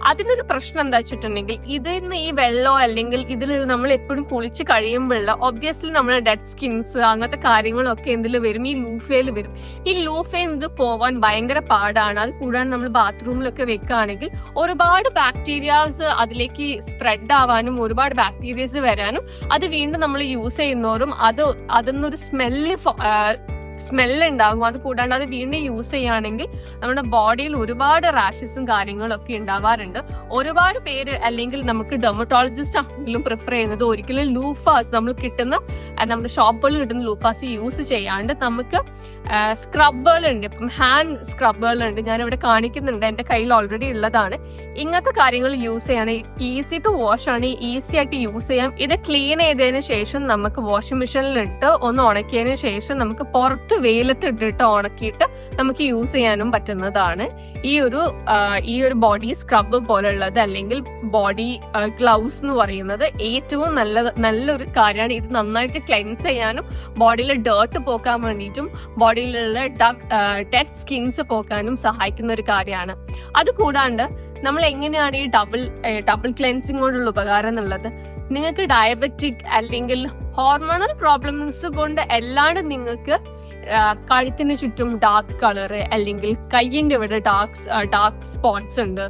അതിനൊരു പ്രശ്നം എന്താ വെച്ചിട്ടുണ്ടെങ്കിൽ ഇതിന്ന് ഈ വെള്ളമോ അല്ലെങ്കിൽ ഇതിൽ നമ്മൾ എപ്പോഴും കുളിച്ച് കഴിയുമ്പോഴുള്ള ഒബ്വിയസ്ലി നമ്മുടെ ഡെഡ് സ്കിൻസ് അങ്ങനത്തെ കാര്യങ്ങളൊക്കെ എന്തിൽ വരും? ഈ ലൂഫയിൽ വരും. ഈ ലൂഫയിൽ ഇത് പോവാൻ ഭയങ്കര പാടാണ്. അത് കൂടാതെ നമ്മൾ ബാത്റൂമിലൊക്കെ വെക്കുകയാണെങ്കിൽ ഒരുപാട് ബാക്ടീരിയാസ് അതിലേക്ക് സ്പ്രെഡ് ആവാനും ഒരുപാട് ബാക്ടീരിയസ് വരാനും അത് വീണ്ടും നമ്മൾ യൂസ് ചെയ്യുന്നവരും അത് അതിൽ നിന്നൊരു സ്മെല്ല് സ്മെല്ല് ഉണ്ടാകും അത് കൂടാണ്ട് അത് വീണ്ടും യൂസ് ചെയ്യുകയാണെങ്കിൽ നമ്മുടെ ബോഡിയിൽ ഒരുപാട് റാഷസും കാര്യങ്ങളും ഒക്കെ ഉണ്ടാവാറുണ്ട്. ഒരുപാട് പേര് അല്ലെങ്കിൽ നമുക്ക് ഡെർമറ്റോളജിസ്റ്റ് ആണെങ്കിലും പ്രിഫർ ചെയ്യുന്നത് ഒരിക്കലും ലൂഫാസ് നമ്മൾ കിട്ടുന്ന നമ്മുടെ ഷോപ്പുകളിൽ കിട്ടുന്ന ലൂഫാസ് യൂസ് ചെയ്യാണ്ട് നമുക്ക് സ്ക്രബുകളുണ്ട് ഇപ്പം ഹാൻഡ് സ്ക്രബുകളുണ്ട് ഞാൻ ഇവിടെ കാണിക്കുന്നുണ്ട്. എന്റെ കയ്യിൽ ഓൾറെഡി ഉള്ളതാണ്. ഇങ്ങനത്തെ കാര്യങ്ങൾ യൂസ് ചെയ്യാണ്. ഈസി ടു വാഷ് ആണ്. ഈസി ആയിട്ട് യൂസ് ചെയ്യാം. ഇത് ക്ലീൻ ചെയ്തതിന് ശേഷം നമുക്ക് വാഷിംഗ് മെഷീനിൽ ഇട്ട് ഒന്ന് ഉണക്കിയതിന് ശേഷം നമുക്ക് പുറത്ത് വെയിലത്ത് ഇട്ടിട്ട് ഉണക്കിയിട്ട് നമുക്ക് യൂസ് ചെയ്യാനും പറ്റുന്നതാണ്. ഈ ഒരു ഈ ഒരു ബോഡി സ്ക്രബ് പോലുള്ളത് അല്ലെങ്കിൽ ബോഡി ഗ്ലൗസ് എന്ന് പറയുന്നത് ഏറ്റവും നല്ല നല്ലൊരു കാര്യമാണ്. ഇത് നന്നായിട്ട് ക്ലെൻസ് ചെയ്യാനും ബോഡിയിൽ ഡേർട്ട് പോക്കാൻ വേണ്ടിയിട്ടും ബോഡിയിലുള്ള ഡെഡ് സ്കിൻസ് പോക്കാനും സഹായിക്കുന്ന ഒരു കാര്യമാണ്. അത് കൂടാണ്ട് നമ്മൾ എങ്ങനെയാണ് ഈ ഡബിൾ ഡബിൾ ക്ലെൻസിങ് കൊണ്ടുള്ള ഉപകാരം എന്നുള്ളത്? നിങ്ങൾക്ക് ഡയബറ്റിക് അല്ലെങ്കിൽ ഹോർമോണൽ പ്രോബ്ലംസ് കൊണ്ട് അല്ലാണ്ട് നിങ്ങൾക്ക് കഴുത്തിന് ചുറ്റും ഡാർക്ക് കളർ അല്ലെങ്കിൽ കയ്യിന്റെ ഇവിടെ ഡാർക്ക് ഡാർക്ക് സ്പോട്ട്സ് ഉണ്ട്.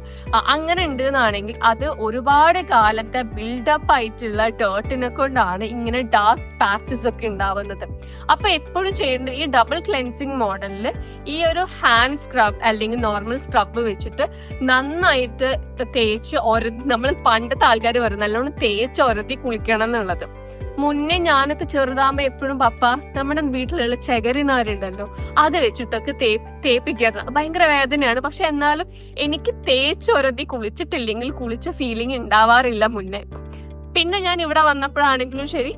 അങ്ങനെ ഉണ്ട് എന്നാണെങ്കിൽ അത് ഒരുപാട് കാലത്തെ ബിൽഡപ്പ് ആയിട്ടുള്ള ഡേർട്ടിനെ കൊണ്ടാണ് ഇങ്ങനെ ഡാർക്ക് പാച്ചസ് ഒക്കെ ഉണ്ടാവുന്നത്. അപ്പൊ എപ്പോഴും ചെയ്യേണ്ടത് ഈ ഡബിൾ ക്ലെൻസിങ് മോഡലിൽ ഈ ഒരു ഹാൻഡ് സ്ക്രബ് അല്ലെങ്കിൽ നോർമൽ സ്ക്രബ് വെച്ചിട്ട് നന്നായിട്ട് തേച്ച് ഒര നമ്മൾ പണ്ടത്തെ ആൾക്കാർ പറയും നല്ലോണം തേച്ച് ഒരത്തി കുളിക്കണം എന്നുള്ളത്. മുന്നേ ഞാനൊക്കെ ചെറുതാകുമ്പോ എപ്പോഴും പപ്പ നമ്മുടെ വീട്ടിലുള്ള ചകരി നാരുണ്ടല്ലോ അത് വെച്ചിട്ടൊക്കെ തേ തേപ്പിക്കാറുണ്ട്. ഭയങ്കര വേദനയാണ്. പക്ഷെ എന്നാലും എനിക്ക് തേച്ച് തേച്ചൊരതി കുളിച്ചിട്ടില്ലെങ്കിൽ കുളിച്ച ഫീലിംഗ് ഉണ്ടാവാറില്ല മുന്നേ. പിന്നെ ഞാൻ ഇവിടെ വന്നപ്പോഴാണെങ്കിലും ശരി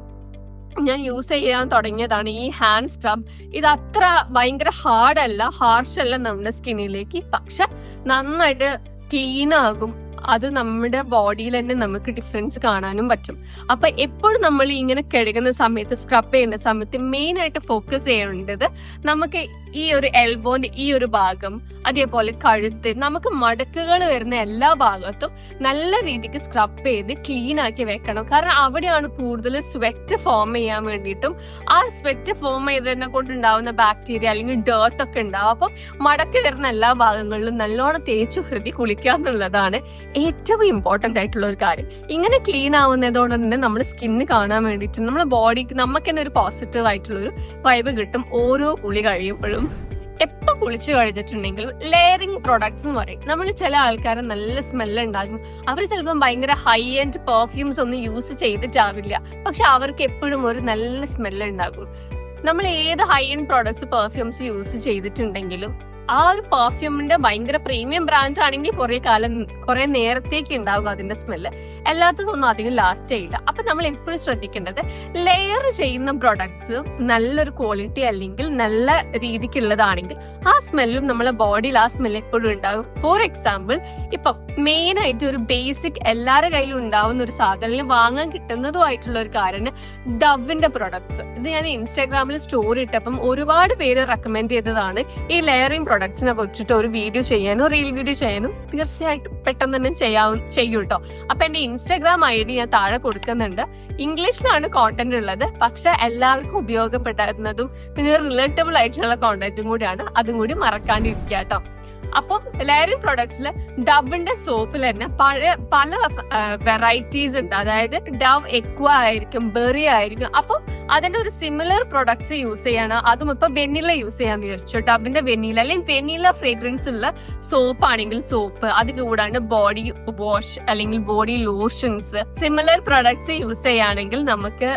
ഞാൻ യൂസ് ചെയ്യാൻ തുടങ്ങിയതാണ് ഈ ഹാൻഡ് സ്ക്രബ് ഇത് അത്ര ഭയങ്കര ഹാർഡ് അല്ല ഹാർഷ് അല്ല നമ്മുടെ സ്കിന്നിലേക്ക് പക്ഷെ നന്നായിട്ട് ക്ലീൻ ആകും. അത് നമ്മുടെ ബോഡിയിൽ തന്നെ നമുക്ക് ഡിഫറൻസ് കാണാനും പറ്റും. അപ്പൊ എപ്പോഴും നമ്മൾ ഇങ്ങനെ കഴുകുന്ന സമയത്ത് സ്ക്രബ് ചെയ്യുന്ന സമയത്ത് മെയിൻ ആയിട്ട് ഫോക്കസ് ചെയ്യേണ്ടത് നമുക്ക് ഈ ഒരു എൽബോന്റെ ഈ ഒരു ഭാഗം അതേപോലെ കഴുത്ത് നമുക്ക് മടക്കുകൾ വരുന്ന എല്ലാ ഭാഗത്തും നല്ല രീതിക്ക് സ്ക്രബ് ചെയ്ത് ക്ലീൻ ആക്കി വെക്കണം. കാരണം അവിടെയാണ് കൂടുതൽ സ്വെറ്റ് ഫോം ചെയ്യാൻ വേണ്ടിയിട്ടും ആ സ്വെറ്റ് ഫോം ചെയ്തതിനെ കൊണ്ടുണ്ടാവുന്ന ബാക്ടീരിയ അല്ലെങ്കിൽ ഡേർട്ട് ഒക്കെ ഉണ്ടാവും. അപ്പം മടക്കി വരുന്ന എല്ലാ ഭാഗങ്ങളിലും നല്ലോണം തേച്ചു ഹൃതി കുളിക്കുക എന്നുള്ളതാണ് ഏറ്റവും ഇമ്പോർട്ടന്റ് ആയിട്ടുള്ള ഒരു കാര്യം. ഇങ്ങനെ ക്ലീൻ ആവുന്നതോടെ തന്നെ നമ്മുടെ സ്കിന്ന് കാണാൻ വേണ്ടിയിട്ട് നമ്മുടെ ബോഡിക്ക് നമുക്ക് തന്നെ ഒരു പോസിറ്റീവ് ആയിട്ടുള്ള ഒരു വൈബ് കിട്ടും. ഓരോ കുളി കഴിയുമ്പോഴും. എപ്പോൾ കുളിച്ചു കഴിഞ്ഞിട്ടുണ്ടെങ്കിൽ ലെയറിംഗ് പ്രൊഡക്ട്സ് എന്ന് പറയും. നമ്മൾ ചില ആൾക്കാർ നല്ല സ്മെല്ല് ഉണ്ടാകും അവർ ചിലപ്പം ഭയങ്കര ഹൈ ആൻഡ് പെർഫ്യൂംസ് ഒന്നും യൂസ് ചെയ്തിട്ടാവില്ല. പക്ഷെ അവർക്ക് എപ്പോഴും ഒരു നല്ല സ്മെല്ല് ഉണ്ടാകും. നമ്മൾ ഏത് high end products perfumes use ചെയ്തിട്ടുണ്ടെങ്കിലും ആ ഒരു പെർഫ്യൂമിന്റെ ഭയങ്കര പ്രീമിയം ബ്രാൻഡ് ആണെങ്കിൽ കുറെ കാലം കുറെ നേരത്തേക്ക് ഉണ്ടാവുക അതിന്റെ സ്മെല്ല് എല്ലാത്തിനും അധികം ലാസ്റ്റ് ചെയ്യില്ല അപ്പൊ നമ്മൾ എപ്പോഴും ശ്രദ്ധിക്കേണ്ടത് ലെയർ ചെയ്യുന്ന പ്രൊഡക്ട്സ് നല്ലൊരു ക്വാളിറ്റി അല്ലെങ്കിൽ നല്ല രീതിക്കുള്ളതാണെങ്കിൽ ആ സ്മെല്ലും നമ്മളെ ബോഡിയിൽ ആ സ്മെല്ല് എപ്പോഴും ഉണ്ടാകും ഫോർ എക്സാമ്പിൾ ഇപ്പം മെയിൻ ആയിട്ട് ഒരു ബേസിക് എല്ലാവരുടെ കയ്യിലും ഉണ്ടാവുന്ന ഒരു സാധനം വാങ്ങാൻ കിട്ടുന്നതുമായിട്ടുള്ള ഒരു കാരണം ഡവിന്റെ പ്രൊഡക്ട്സ് ഇത് ഞാൻ ഇൻസ്റ്റാഗ്രാമിൽ സ്റ്റോറി ഇട്ടപ്പം ഒരുപാട് പേര് റെക്കമെൻഡ് ചെയ്തതാണ് ഈ ലെയറിംഗ് പ്രൊഡക്ട്സിനെ വെച്ചിട്ട് ഒരു വീഡിയോ ചെയ്യാനും റീൽ വീഡിയോ ചെയ്യാനും തീർച്ചയായിട്ടും പെട്ടെന്ന് തന്നെ ചെയ്യാവും ചെയ്യും കേട്ടോ അപ്പൊ എന്റെ ഇൻസ്റ്റാഗ്രാം ഐ ഡി ഞാൻ താഴെ കൊടുക്കുന്നുണ്ട്. ഇംഗ്ലീഷിലാണ് കോണ്ടന്റ് ഉള്ളത്. പക്ഷെ എല്ലാവർക്കും ഉപയോഗപ്പെടുന്നതും പിന്നെ റിലേറ്റബിൾ ആയിട്ടുള്ള കോണ്ടന്റും കൂടിയാണ്. അതും കൂടി മറക്കാണ്ടിരിക്കുക കേട്ടോ അപ്പം ലെയറിംഗ് പ്രൊഡക്ട്സിൽ ഡവിന്റെ സോപ്പിൽ തന്നെ പഴയ പല വെറൈറ്റീസ് ഉണ്ട്. അതായത് ഡവ് എക്വ ആയിരിക്കും ബെറി ആയിരിക്കും. അപ്പോൾ അതിന്റെ ഒരു സിമിലർ പ്രൊഡക്ട്സ് യൂസ് ചെയ്യാണ്. അതും ഇപ്പൊ വെനില യൂസ് ചെയ്യാൻ വിചാരിച്ചു. ഡവിന്റെ വെനില അല്ലെങ്കിൽ വെനില ഫ്രേഗ്രൻസ് ഉള്ള സോപ്പ് ആണെങ്കിൽ സോപ്പ് അത് കൂടാണ്ട് ബോഡി വാഷ് അല്ലെങ്കിൽ body lotions similar products use ചെയ്യുകയാണെങ്കിൽ നമുക്ക്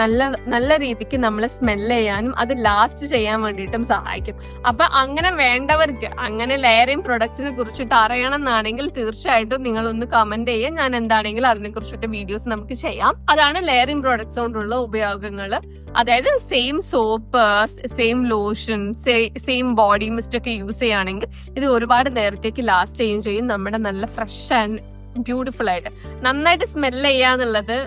നല്ല നല്ല രീതിക്ക് നമ്മളെ സ്മെൽ ചെയ്യാനും അത് ലാസ്റ്റ് ചെയ്യാൻ വേണ്ടിയിട്ടും സഹായിക്കും. അപ്പൊ അങ്ങനെ വേണ്ടവർക്ക് അങ്ങനെ ലെയറിംഗ് പ്രൊഡക്ട്സിനെ കുറിച്ചിട്ട് അറിയണം എന്നാണെങ്കിൽ തീർച്ചയായിട്ടും നിങ്ങൾ ഒന്ന് കമന്റ് ചെയ്യുക. ഞാൻ എന്താണെങ്കിലും അതിനെ കുറിച്ചിട്ട് വീഡിയോസ് നമുക്ക് ചെയ്യാം. അതാണ് ലെയറിംഗ് പ്രൊഡക്ട്സ് കൊണ്ടുള്ള ഉപയോഗങ്ങൾ അതായത് same soap same lotion same body mist ഒക്കെ യൂസ് ചെയ്യുകയാണെങ്കിൽ ഇത് ഒരുപാട് നേരത്തേക്ക് ലാസ്റ്റ് ചെയ്യുകയും ചെയ്യും. നമ്മുടെ നല്ല ഫ്രഷ് ആൻഡ് ബ്യൂട്ടിഫുൾ ആയിട്ട്. നന്നായിട്ട് സ്മെൽ ചെയ്യാന്നുള്ളത്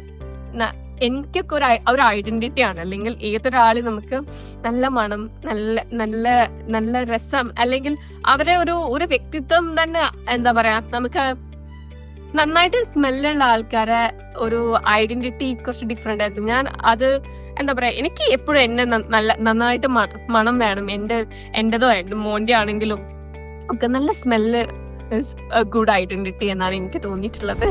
എനിക്കൊക്കെ ഒരു ഒരു ഐഡന്റിറ്റി ആണ്. അല്ലെങ്കിൽ ഏതൊരാൾ നമുക്ക് നല്ല മണം നല്ല നല്ല നല്ല രസം അല്ലെങ്കിൽ അവരെ ഒരു ഒരു വ്യക്തിത്വം തന്നെ എന്താ പറയാ നമുക്ക് നന്നായിട്ട് സ്മെല്ലുള്ള ആൾക്കാരെ ഒരു ഐഡന്റിറ്റി കുറച്ച് ഡിഫറെന്റ് ആയിരുന്നു. ഞാൻ അത് എന്താ പറയാ എനിക്ക് എപ്പോഴും എന്നെ നല്ല നന്നായിട്ട് മണം വേണം. എന്റെ എന്റേതോ എന്റെ മോന്റെ ആണെങ്കിലും ഒക്കെ നല്ല സ്മെല്ല് ഗുഡ് ഐഡന്റിറ്റി എന്നാണ് എനിക്ക് തോന്നിയിട്ടുള്ളത്.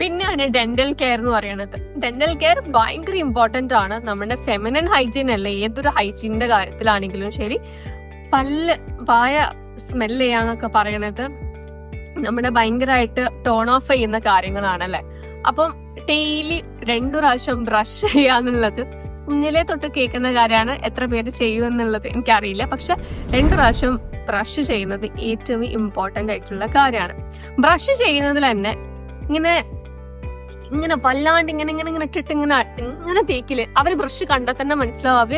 പിന്നെയാണ് ഡെന്റൽ കെയർ എന്ന് പറയുന്നത്. ഡെന്റൽ കെയർ ഭയങ്കര ഇമ്പോർട്ടന്റ് ആണ്. നമ്മുടെ ഫെമിനൻ ഹൈജീൻ അല്ല ഏതൊരു ഹൈജീനിന്റെ കാര്യത്തിലാണെങ്കിലും ശരി. പല്ല് വായ സ്മെൽ ചെയ്യാന്നൊക്കെ പറയണത് നമ്മുടെ ഭയങ്കരമായിട്ട് ടോൺ ഓഫ് ചെയ്യുന്ന കാര്യങ്ങളാണല്ലേ? അപ്പം ഡെയിലി രണ്ടു പ്രാവശ്യം ബ്രഷ് ചെയ്യാന്നുള്ളത് കുഞ്ഞിലെ തൊട്ട് കേൾക്കുന്ന കാര്യമാണ് എത്ര പേര് ചെയ്യുമെന്നുള്ളത് എനിക്കറിയില്ല. പക്ഷെ രണ്ടു പ്രാവശ്യം ബ്രഷ് ചെയ്യുന്നത് ഏറ്റവും ഇമ്പോർട്ടന്റ് ആയിട്ടുള്ള കാര്യമാണ്. ബ്രഷ് ചെയ്യുന്നതിൽ തന്നെ ഇങ്ങനെ ഇങ്ങനെ വല്ലാണ്ട് ഇങ്ങനെ ഇങ്ങനെ ഇങ്ങനെ ഇട്ടിട്ട് ഇങ്ങനെ ഇങ്ങനെ തേക്കിൽ. അവർ ബ്രഷ് കണ്ടാൽ തന്നെ മനസ്സിലാവും അവർ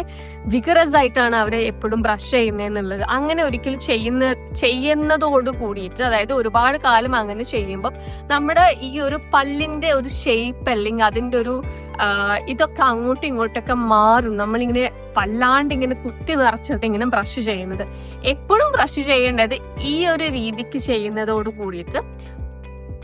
വിഗറസ് ആയിട്ടാണ് അവരെ എപ്പോഴും ബ്രഷ് ചെയ്യുന്നതെന്നുള്ളത് അങ്ങനെ ഒരിക്കലും ചെയ്യുന്ന ചെയ്യുന്നതോട് കൂടിയിട്ട് അതായത് ഒരുപാട് കാലം അങ്ങനെ ചെയ്യുമ്പോൾ നമ്മുടെ ഈ ഒരു പല്ലിന്റെ ഒരു ഷേപ്പ് അല്ലെങ്കിൽ അതിന്റെ ഒരു ഇതൊക്കെ അങ്ങോട്ടും ഇങ്ങോട്ടൊക്കെ മാറും. നമ്മളിങ്ങനെ വല്ലാണ്ട് ഇങ്ങനെ കുത്തി നിറച്ചിട്ട് ഇങ്ങനെ ബ്രഷ് ചെയ്യുന്നത്. എപ്പോഴും ബ്രഷ് ചെയ്യേണ്ടത് ഈ ഒരു രീതിക്ക് ചെയ്യുന്നതോട് കൂടിയിട്ട്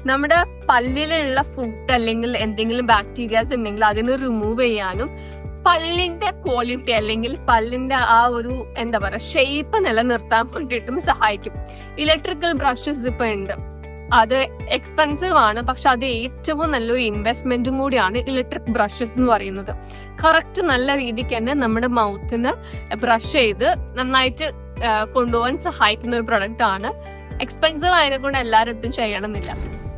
നമ്മുടെ പല്ലിലുള്ള ഫുഡ് അല്ലെങ്കിൽ എന്തെങ്കിലും ബാക്ടീരിയാസ് ഉണ്ടെങ്കിൽ അതിനെ റിമൂവ് ചെയ്യാനും പല്ലിന്റെ ക്വാളിറ്റി അല്ലെങ്കിൽ പല്ലിന്റെ ആ ഒരു എന്താ പറയുക ഷേപ്പ് നിലനിർത്താൻ വേണ്ടിയിട്ടും സഹായിക്കും. ഇലക്ട്രിക്കൽ ബ്രഷസ് ഇപ്പൊ ഉണ്ട്. അത് എക്സ്പെൻസീവ് ആണ്. പക്ഷെ അത് ഏറ്റവും നല്ലൊരു ഇൻവെസ്റ്റ്മെന്റും കൂടിയാണ് ഇലക്ട്രിക് ബ്രഷസ് എന്ന് പറയുന്നത്. കറക്റ്റ് നല്ല രീതിക്ക് തന്നെ നമ്മുടെ മൗത്തിന് ബ്രഷ് ചെയ്ത് നന്നായിട്ട് കൊണ്ടുപോകാൻ സഹായിക്കുന്ന ഒരു പ്രൊഡക്റ്റ് ആണ്. എക്സ്പെൻസീവ് ആയതിനെ കൊണ്ട് എല്ലാവരും ചെയ്യണമെന്നില്ല.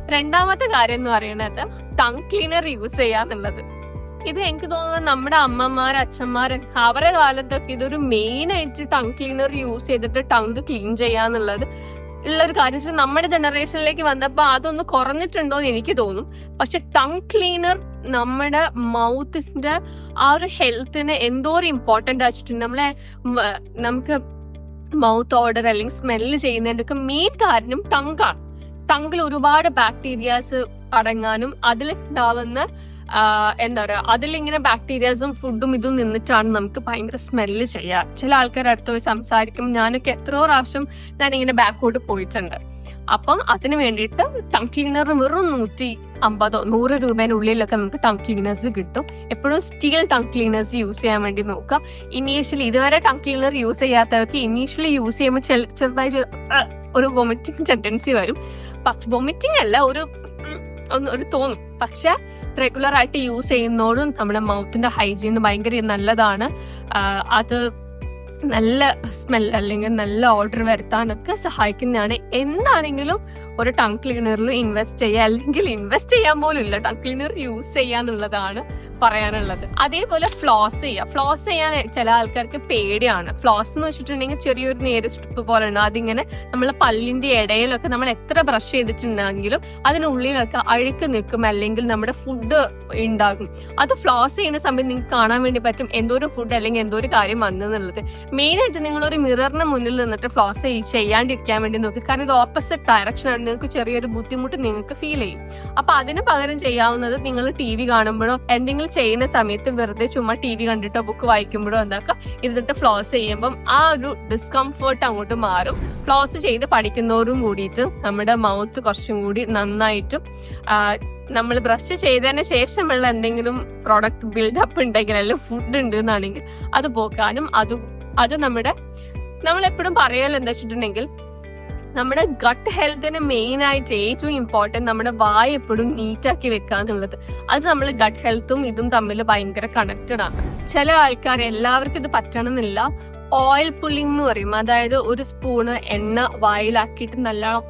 രണ്ടാമത്തെ കാര്യം എന്ന് പറയുന്നത് ടങ് ക്ലീനർ യൂസ് ചെയ്യാന്നുള്ളത് ഇത് എനിക്ക് തോന്നുന്നത് നമ്മുടെ അമ്മമാർ അച്ഛന്മാർ അവരുടെ കാലത്തൊക്കെ ഇതൊരു മെയിൻ ആയിട്ട് ടങ് ക്ലീനർ യൂസ് ചെയ്തിട്ട് ടങ് ക്ലീൻ ചെയ്യാന്നുള്ളത് ഉള്ള ഒരു കാര്യം. വെച്ചാൽ നമ്മുടെ ജനറേഷനിലേക്ക് വന്നപ്പോൾ അതൊന്ന് കുറഞ്ഞിട്ടുണ്ടോ എന്ന് എനിക്ക് തോന്നും. പക്ഷെ ടങ് ക്ലീനർ നമ്മുടെ മൗത്തിന്റെ ആ ഒരു ഹെൽത്തിന് എന്തോ ഇമ്പോർട്ടന്റ് ആച്ചിട്ടുണ്ട് നമ്മളെ നമുക്ക് മൗത്ത് ഓർഡർ അല്ലെങ്കിൽ സ്മെല്ല് ചെയ്യുന്നതിന്റെ ഒക്കെ മെയിൻ കാരണം ടങ് ആണ്. ടങ്കിൽ ഒരുപാട് ബാക്ടീരിയാസ് അടങ്ങാനും അതിലുണ്ടാവുന്ന എന്താ പറയാ അതിലിങ്ങനെ ബാക്ടീരിയാസും ഫുഡും ഇതും നിന്നിട്ടാണ് നമുക്ക് ഭയങ്കര സ്മെല്ല് ചെയ്യുക ചില ആൾക്കാർ അടുത്ത് പോയി സംസാരിക്കും ഞാനൊക്കെ എത്രയോ പ്രാവശ്യം ഇങ്ങനെ ബാക്കോട്ട് പോയിട്ടുണ്ട്. അപ്പം അതിന് വേണ്ടിയിട്ട് ടങ് ക്ലീനർ വെറും നൂറ്റി അമ്പതോ നൂറ് രൂപേനുള്ളിലൊക്കെ നമുക്ക് ടങ് ക്ലീനേഴ്സ് കിട്ടും. എപ്പോഴും സ്റ്റീൽ ടങ് ക്ലീനേഴ്സ് യൂസ് ചെയ്യാൻ വേണ്ടി നോക്കുക. ഇനീഷ്യലി ഇതുവരെ ടങ് ക്ലീനർ യൂസ് ചെയ്യാത്തവർക്ക് ഇനീഷ്യലി യൂസ് ചെയ്യുമ്പോൾ ചെറുതായി ഒരു, വൊമിറ്റിംഗ് ടെൻഡൻസി വരും. വൊമിറ്റിംഗ് അല്ല ഒരു ഒരു തോന്നും. പക്ഷെ റെഗുലർ ആയിട്ട് യൂസ് ചെയ്യുന്നതോടും നമ്മുടെ മൗത്തിന്റെ ഹൈജീൻ ഭയങ്കര നല്ലതാണ്. അത് നല്ല സ്മെൽ അല്ലെങ്കിൽ നല്ല ഓർഡർ വരുത്താനൊക്കെ സഹായിക്കുന്നതാണ്. എന്താണെങ്കിലും ഒരു ടങ് ക്ലീനറിൽ ഇൻവെസ്റ്റ് ചെയ്യുക അല്ലെങ്കിൽ ഇൻവെസ്റ്റ് ചെയ്യാൻ പോലും ഇല്ല. ടങ് ക്ലീനർ യൂസ് ചെയ്യുക എന്നുള്ളതാണ് പറയാനുള്ളത്. അതേപോലെ ഫ്ലോസ് ചെയ്യുക ഫ്ലോസ് ചെയ്യാൻ ചില ആൾക്കാർക്ക് പേടിയാണ്. ഫ്ലോസ് എന്ന് വെച്ചിട്ടുണ്ടെങ്കിൽ ചെറിയൊരു നേര് സ്ട്രിപ്പ് പോലെ ഉണ്ട് അതിങ്ങനെ നമ്മൾ പല്ലിന്റെ ഇടയിലൊക്കെ നമ്മൾ എത്ര ബ്രഷ് ചെയ്തിട്ടുണ്ടെങ്കിലും അതിനുള്ളിലൊക്കെ അഴുക്ക് നിൽക്കും അല്ലെങ്കിൽ നമ്മുടെ ഫുഡ് ഉണ്ടാകും. അത് ഫ്ലോസ് ചെയ്യുന്ന സമയത്ത് നിങ്ങൾക്ക് കാണാൻ വേണ്ടി പറ്റും എന്തോ ഒരു ഫുഡ് അല്ലെങ്കിൽ എന്തോ ഒരു കാര്യം വന്നെന്നുള്ളത്. നിങ്ങൾ ഒരു മിററിന് മുന്നിൽ നിന്നിട്ട് ഫ്ലോസ് ചെയ്യാണ്ടിരിക്കാൻ വേണ്ടി നോക്കുക കാരണം ഇത് ഓപ്പോസിറ്റ് ഡയറക്ഷൻ ആണ്. നിങ്ങൾക്ക് ചെറിയൊരു ബുദ്ധിമുട്ട് നിങ്ങൾക്ക് ഫീൽ ചെയ്യും. അപ്പൊ അതിന് പകരം ചെയ്യാവുന്നത് നിങ്ങൾ ടി വി കാണുമ്പോഴോ എന്തെങ്കിലും ചെയ്യുന്ന സമയത്ത് വെറുതെ ചുമ്മാ ടി വി കണ്ടിട്ടോ ബുക്ക് വായിക്കുമ്പോഴോ എന്താക്കാം ഇരുന്നിട്ട് ഫ്ലോസ് ചെയ്യുമ്പം ആ ഒരു ഡിസ്കംഫേർട്ട് അങ്ങോട്ട് മാറും. ഫ്ലോസ് ചെയ്ത് പഠിക്കുന്നവരും കൂടിയിട്ട് നമ്മുടെ മൗത്ത് കുറച്ചും കൂടി നന്നായിട്ടും നമ്മൾ ബ്രഷ് ചെയ്തതിന് ശേഷമുള്ള എന്തെങ്കിലും പ്രോഡക്റ്റ് ബിൽഡപ്പ് ഉണ്ടെങ്കിൽ അല്ലെങ്കിൽ ഫുഡ് ഉണ്ട് എന്നാണെങ്കിൽ അത് പോക്കാനും അത് അത് നമ്മുടെ നമ്മൾ എപ്പോഴും പറയൽ എന്താ വെച്ചിട്ടുണ്ടെങ്കിൽ നമ്മുടെ ഗട്ട് ഹെൽത്തിന് മെയിൻ ആയിട്ട് ഏറ്റവും ഇമ്പോർട്ടന്റ് നമ്മുടെ വായ എപ്പോഴും നീറ്റാക്കി വെക്കുക എന്നുള്ളത്. അത് നമ്മൾ ഗട്ട് ഹെൽത്തും ഇതും തമ്മിൽ ഭയങ്കര കണക്റ്റഡ് ആണ്. ചില ആൾക്കാർ എല്ലാവർക്കും ഇത് പറ്റണമെന്നില്ല. ഓയിൽ പുള്ളിങ് എന്ന് പറയും. അതായത് ഒരു സ്പൂണ് എണ്ണ വായിലാക്കിയിട്ട് നല്ലോണം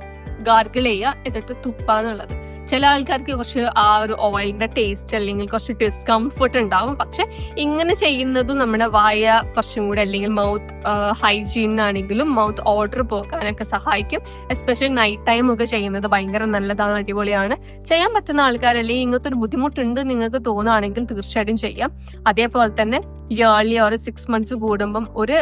ഗാർഗിൾ ചെയ്യുക എന്നിട്ട് തുപ്പാന്നുള്ളത്. ചില ആൾക്കാർക്ക് കുറച്ച് ആ ഒരു ഓയിലിന്റെ ടേസ്റ്റ് അല്ലെങ്കിൽ കുറച്ച് ഡിസ്കംഫർട്ട് ഉണ്ടാവും. പക്ഷെ ഇങ്ങനെ ചെയ്യുന്നതും നമ്മുടെ വായ കുറച്ചും കൂടെ അല്ലെങ്കിൽ മൗത്ത് ഹൈജീൻ ആണെങ്കിലും മൗത്ത് ഓർഡർ പോകാനൊക്കെ സഹായിക്കും. എസ്പെഷ്യലി നൈറ്റ് ടൈം ഒക്കെ ചെയ്യുന്നത് ഭയങ്കര നല്ലതാണ് അടിപൊളിയാണ്. ചെയ്യാൻ പറ്റുന്ന ആൾക്കാർ അല്ലെങ്കിൽ ഇങ്ങനത്തെ ഒരു ബുദ്ധിമുട്ടുണ്ട് നിങ്ങൾക്ക് തോന്നുകയാണെങ്കിൽ തീർച്ചയായിട്ടും ചെയ്യാം. അതേപോലെ തന്നെ ഇയർലി ഒരു സിക്സ് മന്ത്സ് കൂടുമ്പം ഒരു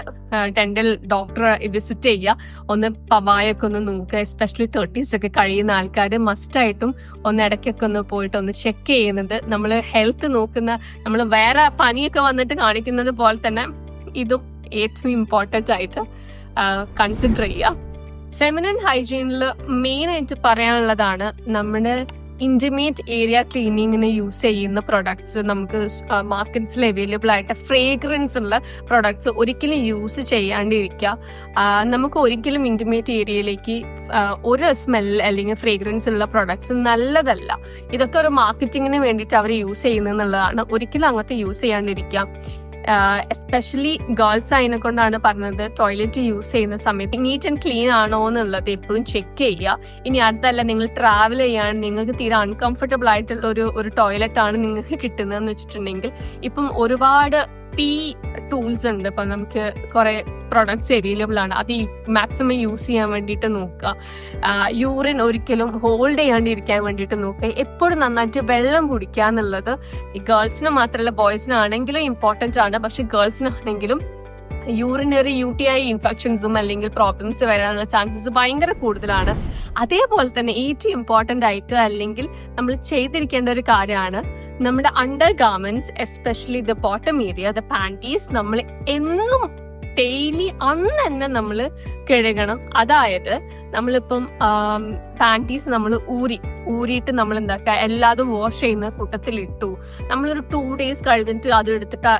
ഡെന്റൽ ഡോക്ടറെ വിസിറ്റ് ചെയ്യുക. ഒന്ന് പവായൊക്കെ ഒന്ന് നോക്കുക. എസ്പെഷ്യലി തേർട്ടീസ് ഒക്കെ കഴിയുന്ന ആൾക്കാർ മസ്റ്റായിട്ടും ഒന്ന് ഇടയ്ക്കൊക്കെ ഒന്ന് പോയിട്ട് ഒന്ന് ചെക്ക് ചെയ്യുന്നത്. നമ്മൾ ഹെൽത്ത് നോക്കുന്ന നമ്മൾ വേറെ പനിയൊക്കെ വന്നിട്ട് കാണിക്കുന്നത് പോലെ തന്നെ ഇതും ഏറ്റവും ഇമ്പോർട്ടന്റ് ആയിട്ട് കൺസിഡർ ചെയ്യുക. ഫെമിനൻ ഹൈജീനിൽ മെയിനായിട്ട് പറയാനുള്ളതാണ് നമ്മുടെ ഇന്റിമേറ്റ് ഏരിയ ക്ലീനിങ്ങിന് യൂസ് ചെയ്യുന്ന പ്രൊഡക്ട്സ് നമുക്ക് മാർക്കറ്റ്സിൽ അവൈലബിൾ ആയിട്ട് ഫ്രേഗ്രൻസ് ഉള്ള പ്രൊഡക്ട്സ് ഒരിക്കലും യൂസ് ചെയ്യാണ്ടിരിക്കുക. നമുക്ക് ഒരിക്കലും ഇന്റിമേറ്റ് ഏരിയയിലേക്ക് ഒരു സ്മെൽ അല്ലെങ്കിൽ ഫ്രേഗ്രൻസ് ഉള്ള പ്രൊഡക്ട്സ് നല്ലതല്ല. ഇതൊക്കെ ഒരു മാർക്കറ്റിങ്ങിന് വേണ്ടിയിട്ട് അവർ യൂസ് ചെയ്യുന്നതെന്നുള്ളതാണ് ഒരിക്കലും അങ്ങനത്തെ യൂസ് ചെയ്യാണ്ടിരിക്കുക. എസ്പെഷ്യലി ഗേൾസ് അതിനെ കൊണ്ടാണ് പറഞ്ഞത് ടോയ്ലറ്റ് യൂസ് ചെയ്യുന്ന സമയത്ത് നീറ്റ് ആൻഡ് ക്ലീൻ ആണോ എന്നുള്ളത് എപ്പോഴും ചെക്ക് ചെയ്യുക. ഇനി അടുത്തല്ല നിങ്ങൾ ട്രാവൽ ചെയ്യാൻ നിങ്ങൾക്ക് തീരെ അൺകംഫർട്ടബിൾ ആയിട്ടുള്ള ഒരു ഒരു ടോയ്ലറ്റ് ആണ് നിങ്ങൾക്ക് കിട്ടുന്നതെന്ന് വെച്ചിട്ടുണ്ടെങ്കിൽ ഇപ്പം ഒരുപാട് പി ടൂൾസ് ഉണ്ട്. ഇപ്പം നമുക്ക് കുറെ പ്രൊഡക്ട്സ് അവൈലബിൾ ആണ്. അത് മാക്സിമം യൂസ് ചെയ്യാൻ വേണ്ടിയിട്ട് നോക്കുക. യൂറിൻ ഒരിക്കലും ഹോൾഡ് ചെയ്യാണ്ടിരിക്കാൻ വേണ്ടിയിട്ട് നോക്കുക. എപ്പോഴും നന്നായിട്ട് വെള്ളം കുടിക്കുക എന്നുള്ളത് ഗേൾസിന് മാത്രമല്ല ബോയ്സിനാണെങ്കിലും ഇമ്പോർട്ടന്റ് ആണ്. പക്ഷെ ഗേൾസിനാണെങ്കിലും യൂറിനറി യു ടി ഐ ഇൻഫെക്ഷൻസും അല്ലെങ്കിൽ പ്രോബ്ലംസ് വരാനുള്ള ചാൻസസ് ഭയങ്കര കൂടുതലാണ്. അതേപോലെ തന്നെ ഏറ്റവും ഇമ്പോർട്ടന്റ് ആയിട്ട് അല്ലെങ്കിൽ നമ്മൾ ചെയ്തിരിക്കേണ്ട ഒരു കാര്യമാണ് നമ്മുടെ undergarments especially the bottom area the panties നമ്മൾ എന്നും ഡെയിലി അന്ന് തന്നെ നമ്മൾ കഴുകണം. അതായത് നമ്മളിപ്പം പാന്റീസ് നമ്മൾ ഊരി ഊരിയിട്ട് നമ്മൾ എന്താക്കുക എല്ലാതും വാഷ് ചെയ്യുന്ന കൂട്ടത്തിൽ ഇട്ടു നമ്മളൊരു ടു ഡേയ്സ് കഴിഞ്ഞിട്ട് അത് എടുത്തിട്ട്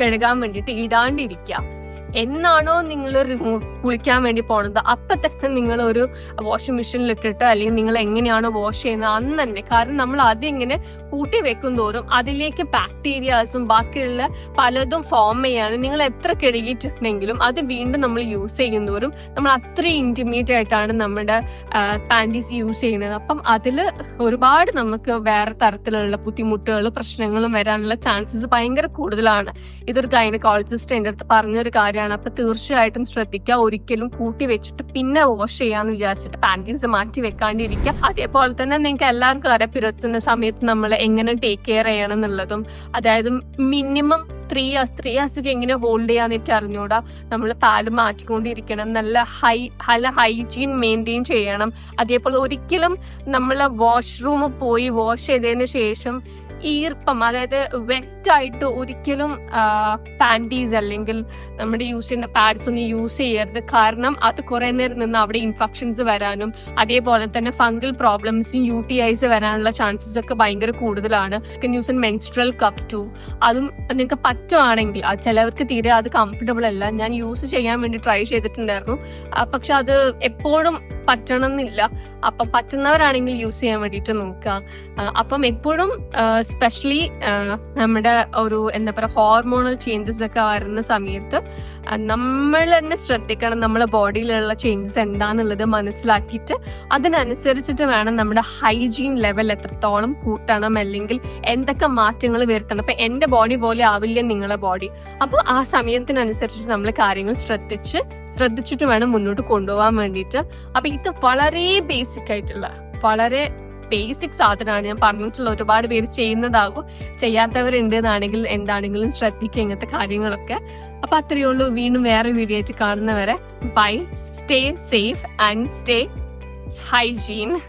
കഴുകാൻ വേണ്ടിയിട്ട് ഇടാണ്ടിരിക്കുക എന്നാണോ നിങ്ങൾ റിമൂവ് കുളിക്കാൻ വേണ്ടി പോണത്? അപ്പൊ തന്നെ നിങ്ങൾ ഒരു വാഷിംഗ് മെഷീനിൽ ഇട്ടിട്ട് അല്ലെങ്കിൽ നിങ്ങൾ എങ്ങനെയാണോ വാഷ് ചെയ്യുന്നത് അന്ന് തന്നെ. കാരണം നമ്മൾ ആദ്യം ഇങ്ങനെ കൂട്ടി വെക്കും തോറും അതിലേക്ക് ബാക്ടീരിയാസും ബാക്കിയുള്ള പലതും ഫോം ചെയ്യാനും നിങ്ങൾ എത്ര കഴുകിയിട്ടുണ്ടെങ്കിലും അത് വീണ്ടും നമ്മൾ യൂസ് ചെയ്യുന്നതോറും നമ്മൾ അത്രയും ഇന്റിമേറ്റ് ആയിട്ടാണ് നമ്മുടെ പാന്റീസ് യൂസ് ചെയ്യുന്നത്. അപ്പം അതിൽ ഒരുപാട് നമുക്ക് വേറെ തരത്തിലുള്ള ബുദ്ധിമുട്ടുകൾ പ്രശ്നങ്ങളും വരാനുള്ള ചാൻസസ് ഭയങ്കര കൂടുതലാണ്. ഇതൊരു ഗൈനക്കോളജിസ്റ്റ് എന്റെ അടുത്ത് പറഞ്ഞൊരു കാര്യമാണ് അപ്പൊ തീർച്ചയായിട്ടും ശ്രദ്ധിക്കുക. ഒരിക്കലും കൂട്ടി വെച്ചിട്ട് പിന്നെ വാഷ് ചെയ്യാന്ന് വിചാരിച്ചിട്ട് പാന്റീൻസ് മാറ്റി വെക്കാണ്ടിരിക്കുക. അതേപോലെ തന്നെ നിങ്ങൾക്ക് എല്ലാവർക്കും അറിയാം സമയത്ത് നമ്മൾ എങ്ങനെ ടേക്ക് കെയർ ചെയ്യണം എന്നുള്ളതും അതായത് മിനിമം ത്രീ ഇയേഴ്സ് ത്രീ ഇയേഴ്സൊക്കെ എങ്ങനെ ഹോൾഡ് ചെയ്യാന്നിട്ട് അറിഞ്ഞൂടാ. നമ്മൾ പാൽ മാറ്റിക്കൊണ്ടിരിക്കണം. നല്ല ഹൈ നല്ല ഹൈജീൻ മെയിന്റെയിൻ ചെയ്യണം. അതേപോലെ ഒരിക്കലും നമ്മൾ വാഷ്റൂമിൽ പോയി വാഷ് ചെയ്തതിന് ശേഷം ഈർപ്പം അതായത് വെറ്റായിട്ട് ഒരിക്കലും പാന്റീസ് അല്ലെങ്കിൽ നമ്മുടെ യൂസ് ചെയ്യുന്ന പാഡ്സ് ഒന്നും യൂസ് ചെയ്യരുത്. കാരണം അത് കുറേ നേരം നിന്ന് അവിടെ ഇൻഫെക്ഷൻസ് വരാനും അതേപോലെ തന്നെ ഫംഗൽ പ്രോബ്ലംസും യു ടി ഐസ് വരാനുള്ള ചാൻസസ് ഒക്കെ ഭയങ്കര കൂടുതലാണ്. Use in menstrual cup too അതും നിങ്ങൾക്ക് പറ്റുവാണെങ്കിൽ ചിലവർക്ക് തീരെ അത് കംഫർട്ടബിൾ അല്ല. ഞാൻ യൂസ് ചെയ്യാൻ വേണ്ടി ട്രൈ ചെയ്തിട്ടുണ്ടായിരുന്നു. പക്ഷെ അത് എപ്പോഴും പറ്റണം എന്നില്ല അപ്പം പറ്റുന്നവരാണെങ്കിൽ യൂസ് ചെയ്യാൻ വേണ്ടിയിട്ട് നോക്കുക. അപ്പം എപ്പോഴും സ്പെഷ്യലി നമ്മുടെ ഒരു എന്താ പറയുക ഹോർമോണൽ ചേഞ്ചസ് ഒക്കെ വരുന്ന സമയത്ത് നമ്മൾ തന്നെ ശ്രദ്ധിക്കണം നമ്മളെ ബോഡിയിലുള്ള ചേഞ്ചസ് എന്താണെന്നുള്ളത് മനസ്സിലാക്കിയിട്ട് അതിനനുസരിച്ചിട്ട് വേണം നമ്മുടെ ഹൈജീൻ ലെവൽ എത്രത്തോളം കൂട്ടണം അല്ലെങ്കിൽ എന്തൊക്കെ മാറ്റങ്ങൾ വരുത്തണം. അപ്പം എന്റെ ബോഡി പോലെ ആവില്ല നിങ്ങളെ ബോഡി അപ്പോൾ ആ സമയത്തിനനുസരിച്ചിട്ട് നമ്മൾ കാര്യങ്ങൾ ശ്രദ്ധിച്ച് ശ്രദ്ധിച്ചിട്ട് വേണം മുന്നോട്ട് കൊണ്ടുപോകാൻ വേണ്ടിയിട്ട്. അപ്പൊ ഇത് വളരെ ബേസിക് ആയിട്ടുള്ള വളരെ ബേസിക് സാധനമാണ്. ഞാൻ പറഞ്ഞിട്ടുള്ള ഒരുപാട് പേര് ചെയ്യുന്നതാകും. ചെയ്യാത്തവരുണ്ട് എന്നാണെങ്കിൽ എന്താണെങ്കിലും ശ്രദ്ധിക്കുക ഇങ്ങനത്തെ കാര്യങ്ങളൊക്കെ. അപ്പൊ അത്രയേ ഉള്ളൂ. വീണ്ടും വേറെ വീഡിയോ ആയിട്ട് കാണുന്നവരെ. Bye stay safe and stay hygiene